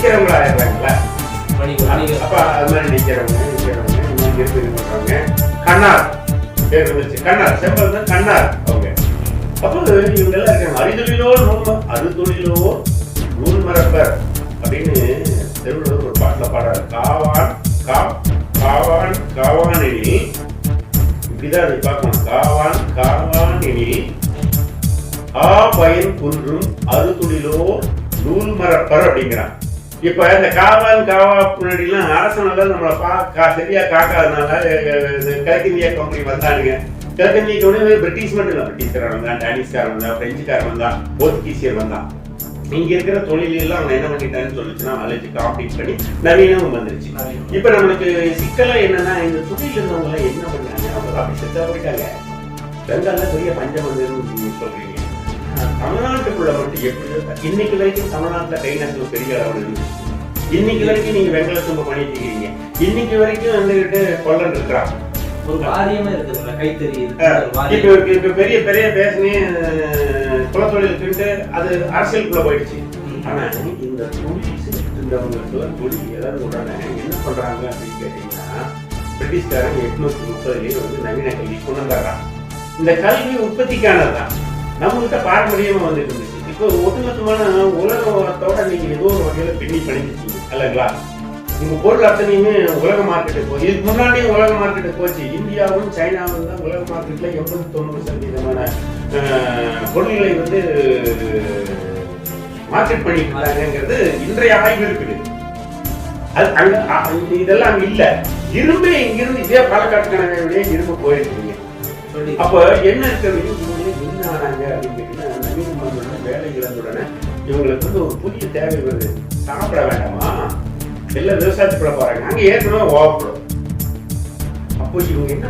நிற்கிறவங்களா ஆயிடுறாங்களா அப்போ அது மாதிரி நிற்கிறவங்க நிற்கிறவங்க இன்னும் இருந்து இது பண்ணுறாங்க கண்ணார் பேர் வந்துச்சு கண்ணார் செம்பல் தான் கண்ணார் அவங்க அப்போ இவங்க எல்லாம் இருக்காங்க அறிதொழிலோ நூல் அறுதொழிலோ நூல் மரப்பர் அப்படின்னு தெருவில் ஒரு பாட்டில் பாடுறாரு காவான் கா காவான் காவான் இப்படிதான் அதை பார்க்கணும் காவான் காவானினி ஆ பயன் குன்றும் அறுதுளிலோ நூல் மரப்பர் அப்படிங்கிறான் இப்ப இந்த காவான் காவா முன்னாடிலாம் அரசனால நம்மளை பா சரியா காக்காதனால கிழக்கிந்தியா கம்பெனி வந்தானுங்க. கிழக்கிந்திய கம்பெனி பிரிட்டிஷ் மட்டும் இல்லை பிரிட்டிஷ்காரன் வந்தான் டேனிஷ்காரன் வந்தான் பிரெஞ்சுக்காரன் வந்தான் போர்த்துகீசியர் வந்தான். இங்க இருக்கிற தொழில் எல்லாம் அவன் என்ன பண்ணிட்டான்னு சொல்லிச்சுன்னா அழைச்சு காம்பீட் பண்ணி நவீனமும் வந்துருச்சு. இப்ப நம்மளுக்கு சிக்கலா என்னன்னா இந்த தொழில் இருந்தவங்க எல்லாம் என்ன பண்ணாங்க அவங்க அப்படி செத்தா போயிட்டாங்க. பெங்கால்ல பெரிய பஞ்சம் நீங்க சொல்றீங்க. தமிழ்நாட்டுக்குள்ள மட்டும் எப்படியோ இன்னைக்கு வரைக்கும் தமிழ்நாட்டுல கை நெசவு பெரிய அளவில் இன்னைக்கு வரைக்கும் நீங்க வெங்கல சும்ப பண்ணிட்டு இருக்கீங்க. இன்னைக்கு வரைக்கும் வந்துகிட்டு கொல்லன் இருக்கிறான். ஒரு வாரியமே இருக்குதுல்ல கைத்தறி. இப்ப இப்ப பெரிய பெரிய பேசினே குலத்தொழிலுக்குன்ட்டு அது அரசியலுக்குள்ள போயிடுச்சு. ஆனா இந்த தொழில் இருந்தவங்களுக்கு தொழில் ஏதாவது உடனே என்ன பண்றாங்க அப்படின்னு கேட்டீங்கன்னா பிரிட்டிஷ்காரன் எட்நூத்தி முப்பதுலயே வந்து நவீன கல்வி கொண்டு வந்தாராம் இந்த கல்வி உற்பத்திக்கானதுதான். நம்மகிட்ட பாரம்பரியமா வந்துட்டு இருந்துச்சு. இப்போ ஒட்டுமொத்தமான உலகத்தோட நீங்க ஏதோ ஒரு வகையில பின்னி பண்ணிருக்கீங்க இல்லைங்களா உங்க பொருள் அத்தனையுமே உலக மார்க்கெட்டுக்கு போய் இதுக்கு முன்னாடியே உலக மார்க்கெட்டுக்கு போச்சு. இந்தியாவும் சைனாவும் தான் உலக மார்க்கெட்ல எண்பது தொண்ணூறு சதவீதமான பொருள்களை வந்து மார்க்கெட் பண்ணிட்டு இருந்தாங்கிறது இன்றைய ஆய்வு இருக்குது. அது இதெல்லாம் இல்ல. இரும்பே இங்கிருந்து இதே பாலக்காட்டு கணக்கையுடைய இரும்பு போயிருக்கீங்க. அப்போ என்ன இருக்கிறது இவங்களுக்கு வந்து ஒரு புதிய தேவை வருது சாப்பிட வேண்டாமா? எல்லாம் விவசாயத்துக்குள்ள போறாங்க. அங்க ஏற்கனவே ஓவப்படும். அப்போ இவங்க என்ன